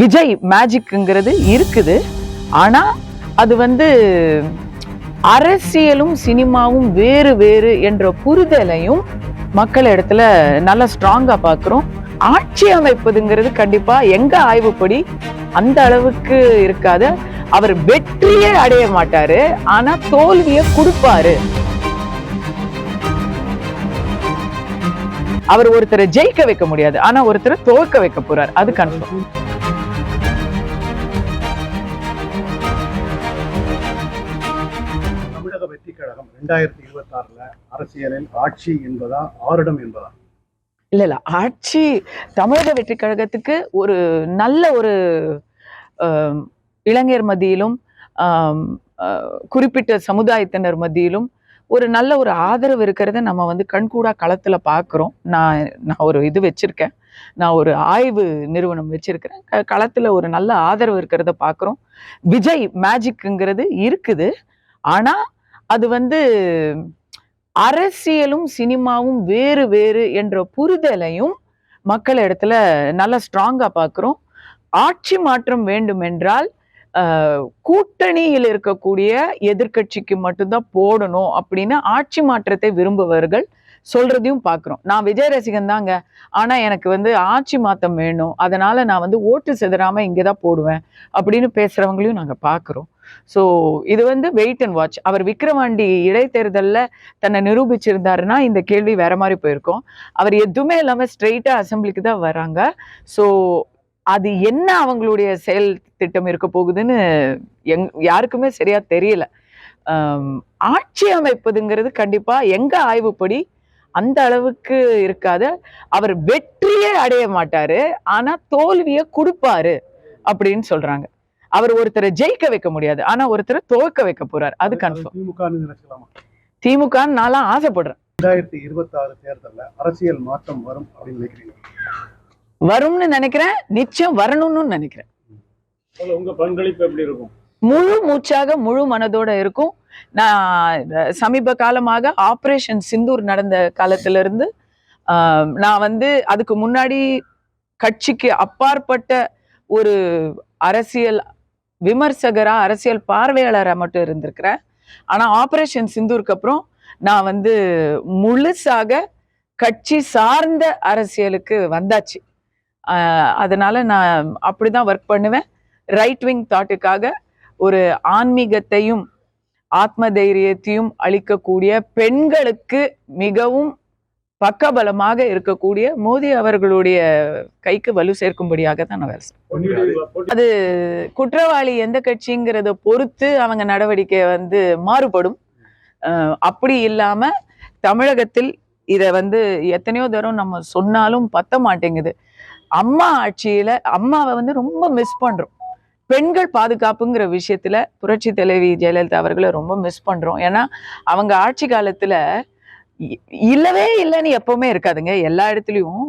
விஜய் மேஜிக்ங்கிறது இருக்குது. ஆனா அது வந்து அரசியலும் சினிமாவும் வேறு வேறு என்ற புரிதலையும் மக்கள் இடத்துல நல்லா ஸ்ட்ராங்கா பார்க்குறோம் ஆட்சி அமைப்பதுங்கிறது கண்டிப்பா எங்க ஆய்வுப்படி அந்த அளவுக்கு இருக்காது. அவர் வெற்றியே அடைய மாட்டாரு. ஆனா தோல்வியை கொடுப்பாரு. அவர் ஒருத்தரை ஜெயிக்க வைக்க முடியாது. ஆனா ஒருத்தரை தோற்க வைக்க போறார். அது கன்ஃபார்ம் ரெண்டாயிரத்தி இருபத்தி ஆறுல அரசியலில் ஆட்சி என்பதா ஆருடம் என்பதா? இல்ல இல்ல. ஆட்சி தமிழக வெற்றி கழகத்துக்கு ஒரு நல்ல ஒரு இளைஞர் மத்தியிலும் குறிப்பிட்ட சமுதாயத்தினர் மத்தியிலும் ஒரு நல்ல ஒரு ஆதரவு இருக்கிறத நம்ம வந்து கண்கூடா களத்துல பார்க்குறோம் நான் நான் ஒரு இது வச்சிருக்கேன். நான் ஒரு ஆய்வு நிறுவனம் வச்சிருக்கிறேன். க- களத்துல ஒரு நல்ல ஆதரவு இருக்கிறத பார்க்குறோம் விஜய் மேஜிக்ங்கிறது இருக்குது. ஆனா அது வந்து அரசியலும் சினிமாவும் வேறு வேறு என்ற புரிதலையும் மக்கள் இடத்துல நல்லா ஸ்ட்ராங்காக பார்க்குறோம். ஆட்சி மாற்றம் வேண்டும் என்றால் கூட்டணியில் இருக்கக்கூடிய எதிர்க்கட்சிக்கு மட்டும்தான் போடணும் அப்படின்னு ஆட்சி மாற்றத்தை விரும்புபவர்கள் சொல்றதையும் பார்க்குறோம். நான் விஜய் ரசிகன் தாங்க. ஆனா எனக்கு வந்து ஆட்சி மாற்றம் வேணும். அதனால நான் வந்து ஓட்டு செதறாம இங்கே தான் போடுவேன் அப்படின்னு பேசுறவங்களையும் நாங்கள் பார்க்குறோம். ஸோ இது வந்து வெயிட் அண்ட் வாட்ச் அவர் விக்ரவாண்டி இடைத்தேர்தல்ல தன்னை நிரூபிச்சிருந்தாருன்னா இந்த கேள்வி வேற மாதிரி போயிருக்கும். அவர் எதுவுமே இல்லாம ஸ்ட்ரெயிட்டா அசம்பிளிக்கு தான் வராங்க. ஸோ அது என்ன அவங்களுடைய செயல் திட்டம் இருக்க போகுதுன்னு எங் யாருக்குமே சரியா தெரியல. ஆட்சி அமைப்பதுங்கிறது கண்டிப்பா எங்க ஆய்வுப்படி அந்த அளவுக்கு இருக்காது. அவர் வெற்றியே அடைய மாட்டாரு. ஆனா தோல்வியை கொடுப்பாரு அப்படின்னு சொல்றாங்க. அவர் ஒருத்தரை ஜெயிக்க வைக்க முடியாது. ஆனா ஒருத்தரை தோற்க வைக்க போறார். அது கன்ஃபார்ம் திமுக திமுக நான்லாம் ஆசைப்படுறேன். ரெண்டாயிரத்தி இருபத்தி ஆறு தேர்தல்ல அரசியல் மாற்றம் வரும் அப்படின்னு நினைக்கிறீங்க? வரும்னு நினைக்கிறேன். நிச்சயம் வரணும்னு நினைக்கிறேன். உங்க பங்களிப்பு எப்படி இருக்கும்? முழு மூச்சாக முழு மனதோட இருக்கும். நான் சமீப காலமாக ஆபரேஷன் சிந்தூர் நடந்த காலத்துல இருந்து நான் வந்து அதுக்கு முன்னாடி கட்சிக்கு அப்பாற்பட்ட ஒரு அரசியல் விமர்சகராக அரசியல் பார்வையாளராக மட்டும் இருந்திருக்கிறேன். ஆனால் ஆப்ரேஷன் சிந்தூருக்கு அப்புறம் நான் வந்து முழுசாக கட்சி சார்ந்த அரசியலுக்கு வந்தாச்சு. அதனால் அதனால நான் அப்படிதான் ஒர்க் பண்ணுவேன். ரைட் விங் தாட்டுக்காக ஒரு ஆன்மீகத்தையும் ஆத்ம தைரியத்தையும் அளிக்கக்கூடிய பெண்களுக்கு மிகவும் பக்கபலமாக இருக்கக்கூடிய மோடி அவர்களுடைய கைக்கு வலு சேர்க்கும்படியாக தான் வேலை செய்வேன். குற்றவாளி எந்த கட்சிங்கிறத பொறுத்து அவங்க நடவடிக்கை வந்து மாறுபடும். அப்படி இல்லாம தமிழகத்தில் இதை வந்து எத்தனையோ தரம் நம்ம சொன்னாலும் பத்த மாட்டேங்குது. அம்மா ஆட்சியில அம்மாவை வந்து ரொம்ப மிஸ் பண்றோம். பெண்கள் பாதுகாப்புங்கிற விஷயத்துல புரட்சி தலைவி ஜெயலலிதா அவர்களை ரொம்ப மிஸ் பண்றோம். ஏன்னா அவங்க ஆட்சி காலத்துல இல்லவே இல்லைன்னு எப்பவுமே இருக்காதுங்க. எல்லா இடத்துலையும்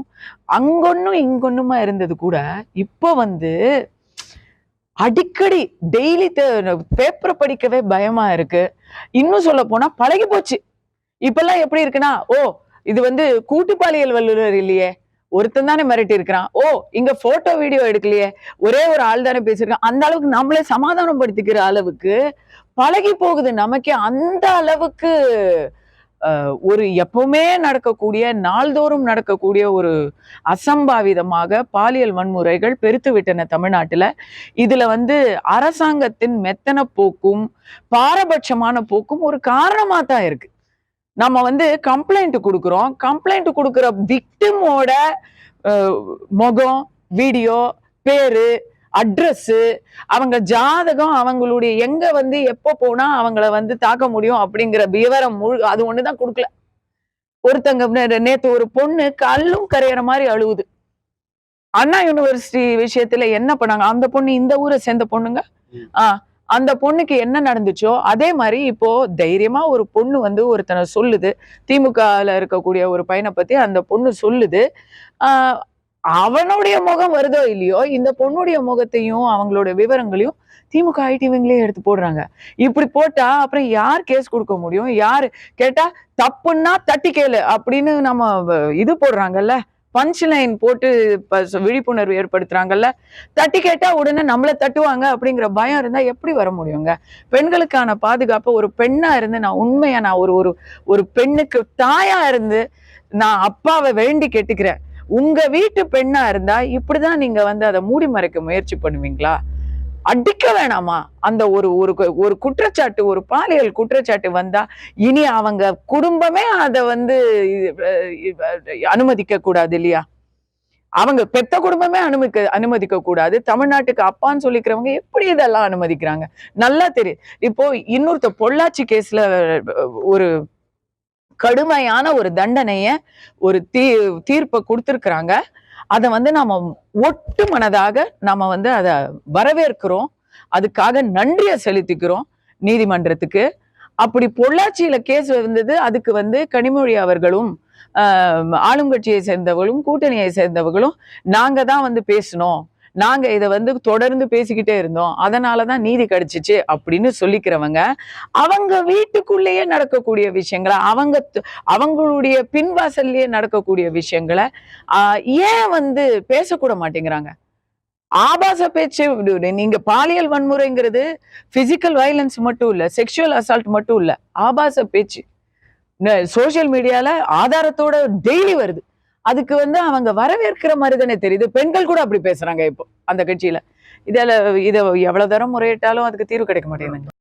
அங்கொன்னும் இங்கொன்னுமா இருந்தது கூட இப்போ வந்து அடிக்கடி டெய்லி பேப்பரை படிக்கவே பயமா இருக்கு. இன்னும் சொல்ல போனா பழகி போச்சு. இப்பெல்லாம் எப்படி இருக்குன்னா ஓ இது வந்து கூட்டு பாலியல் வல்லுநர் இல்லையே. ஒருத்தன் தானே மிரட்டி இருக்கிறான். ஓ இங்க போட்டோ வீடியோ எடுக்கலையே. ஒரே ஒரு ஆள் தானே பேசியிருக்கான். அந்த அளவுக்கு நம்மளே சமாதானப்படுத்திக்கிற அளவுக்கு பழகி போகுது நமக்கே. அந்த அளவுக்கு ஒரு எப்பவுமே நடக்கக்கூடிய நாள்தோறும் நடக்கக்கூடிய ஒரு அசம்பாவிதமாக பாலியல் வன்முறைகள் பெருத்து விட்டன இதில் வந்து அரசாங்கத்தின் மெத்தன போக்கும் பாரபட்சமான போக்கும் ஒரு காரணமாக தான் இருக்கு. நம்ம வந்து கம்ப்ளைண்ட் கொடுக்குறோம். கம்ப்ளைண்ட் கொடுக்குற விக்டிமோட முகம் வீடியோ பேரு அட்ரஸ் அவங்க ஜாதகம் அவங்களுடைய எங்க வந்து எப்போ போனா அவங்கள வந்து தாக்க முடியும் அப்படிங்கிற விவரம் முழு அது ஒண்ணுதான் கொடுக்கல. ஒருத்தங்க நே- நேத்து ஒரு பொண்ணு கல்லும் கரையிற மாதிரி அழுவுது. அண்ணா யூனிவர்சிட்டி விஷயத்துல என்ன பண்ணாங்க? அந்த பொண்ணு இந்த ஊரை சேர்ந்த பொண்ணுங்க? ம். ஆ அந்த பொண்ணுக்கு என்ன நடந்துச்சோ அதே மாதிரி இப்போ தைரியமா ஒரு பொண்ணு வந்து ஒருத்தனை சொல்லுது. திமுகல இருக்கக்கூடிய ஒரு பையனை பத்தி அந்த பொண்ணு சொல்லுது. ஆஹ் அவனுடைய முகம் வருதோ இல்லையோ இந்த பொண்ணுடைய முகத்தையும் அவங்களோட விவரங்களையும் திமுக ஐடிவிங்களே எடுத்து போடுறாங்க. இப்படி போட்டா அப்புறம் யார் கேஸ் கொடுக்க முடியும்? யாரு? கேட்டா தப்புன்னா தட்டி கேளு அப்படின்னு நம்ம இது போடுறாங்கல்ல? பஞ்ச் லைன் போட்டு விழிப்புணர்வு ஏற்படுத்துறாங்கல்ல? தட்டி கேட்டா உடனே நம்மளை தட்டுவாங்க அப்படிங்கிற பயம் இருந்தா எப்படி வர முடியுங்க? பெண்களுக்கான பாதுகாப்பு ஒரு பெண்ணா இருந்து நான் உண்மையா நான் ஒரு ஒரு ஒரு பெண்ணுக்கு தாயா இருந்து நான் அப்பாவை வேண்டி கேட்டுக்கிறேன். உங்க வீட்டு பெண்ணா இருந்தா இப்படிதான் நீங்க வந்து அதை மூடி மறைக்க முயற்சி பண்ணுவீங்களா? அடிக்க வேணாமா? அந்த ஒரு ஒரு கு- ஒரு குற்றச்சாட்டு ஒரு பாலியல் குற்றச்சாட்டு வந்தா இனி அவங்க குடும்பமே அதை வந்து அனுமதிக்க கூடாது இல்லையா? அவங்க பெத்த குடும்பமே அனுமதிக்க அனுமதிக்க கூடாது. தமிழ்நாட்டுக்கு அப்பான்னு சொல்லிக்கிறவங்க எப்படி இதெல்லாம் அனுமதிக்கிறாங்க? நல்லா தெரியும் இப்போ இன்னொருத்த பொள்ளாச்சி கேஸ்ல ஒரு கடுமையான ஒரு தண்டனைய ஒரு தீ தீர்ப்பை கொடுத்துருக்குறாங்க. அதை வந்து நாம ஒட்டு மனதாக நாம வந்து அதை வரவேற்கிறோம். அதுக்காக நன்றியை செலுத்திக்கிறோம் நீதிமன்றத்துக்கு. அப்படி பொள்ளாச்சியில கேஸ் வந்தது அதுக்கு வந்து கனிமொழி அவர்களும் ஆளுங்கட்சியை சேர்ந்தவர்களும் கூட்டணியை சேர்ந்தவர்களும் நாங்க தான் வந்து பேசணும். நாங்க இதை வந்து தொடர்ந்து பேசிக்கிட்டே இருந்தோம். அதனாலதான் நீதி கிடைச்சிச்சு அப்படின்னு சொல்லிக்கிறவங்க அவங்க வீட்டுக்குள்ளேயே நடக்கக்கூடிய விஷயங்களை அவங்க அவங்களுடைய பின்வாசல்லையே நடக்கக்கூடிய விஷயங்களை ஆஹ், ஏன் வந்து பேசக்கூட மாட்டேங்கிறாங்க? ஆபாச பேச்சு நீங்க பாலியல் வன்முறைங்கிறது பிசிக்கல் வயலன்ஸ் மட்டும் இல்ல செக்ஷுவல் அசால்ட் மட்டும் இல்ல ஆபாச பேச்சு. சோசியல் மீடியால ஆதாரத்தோட டெய்லி வருது. அதுக்கு வந்து அவங்க வரவேற்கிற மாதிரி தானே தெரியுது. பெண்கள் கூட அப்படி பேசுறாங்க இப்போ அந்த கட்சியில. இதில் இதை எவ்வளவு தரம் முறையிட்டாலும் அதுக்கு தீர்வு கிடைக்க மாட்டேங்குதுங்க.